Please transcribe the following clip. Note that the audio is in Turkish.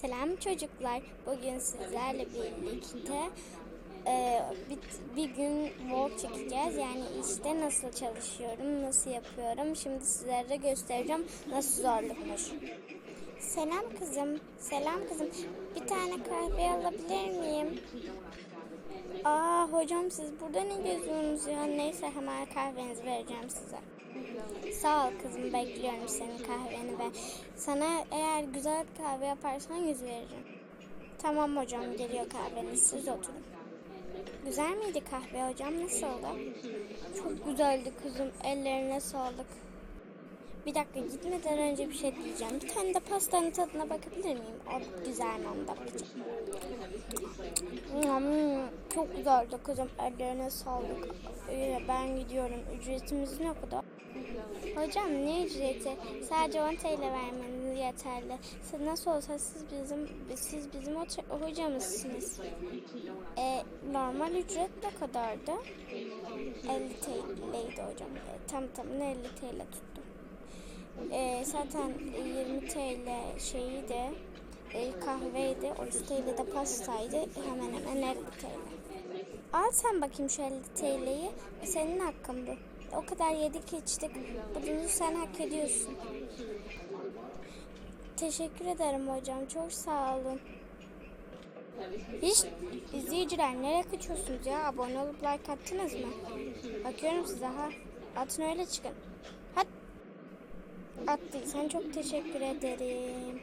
Selam çocuklar. Bugün sizlerle birlikte e, bir, bir gün vlog çekeceğiz. Yani işte nasıl çalışıyorum, nasıl yapıyorum. Şimdi sizlere göstereceğim nasıl zorlukmuş. Selam kızım. Selam kızım. Bir tane kahve alabilir miyim? Aa hocam siz burada ne geziyorsunuz ya? Neyse hemen kahvenizi vereceğim size. Sağ ol kızım bekliyorum senin kahveni ve sana eğer güzel kahve yaparsan yüz veririm. Tamam hocam geliyor kahveniz siz oturun. Güzel miydi kahve hocam nasıldı? Çok güzeldi kızım ellerine sağlık. Bir dakika gitmeden önce bir şey diyeceğim. Bir tane de pastanın tadına bakabilir miyim? O güzel mi onu da bakacağım. Çok güzeldi kızım. Ellerine sağlık. Ee, ben gidiyorum. Ücretimiz ne kadar? Hocam ne ücreti? Sadece 10 TL vermeniz yeterli. Siz nasıl olsa siz bizim siz bizim hocamızsınız. E, normal ücret ne kadardı? 50 TL'ydi hocam. E, tam tam 50 TL tuttum. E, zaten 20 TL şeyi de kahveydi. 30 TL de pastaydı. Hemen hemen 50 TL. Al sen bakayım şu 50 TL'yi. Senin hakkın bu. O kadar yedik içtik. Bunu sen hak ediyorsun. Teşekkür ederim hocam. Çok sağ olun. Hiç izleyiciler nereye kaçıyorsunuz ya? Abone olup like attınız mı? Bakıyorum size ha. Atın öyle çıkın. Hadi. Attıysan çok teşekkür ederim.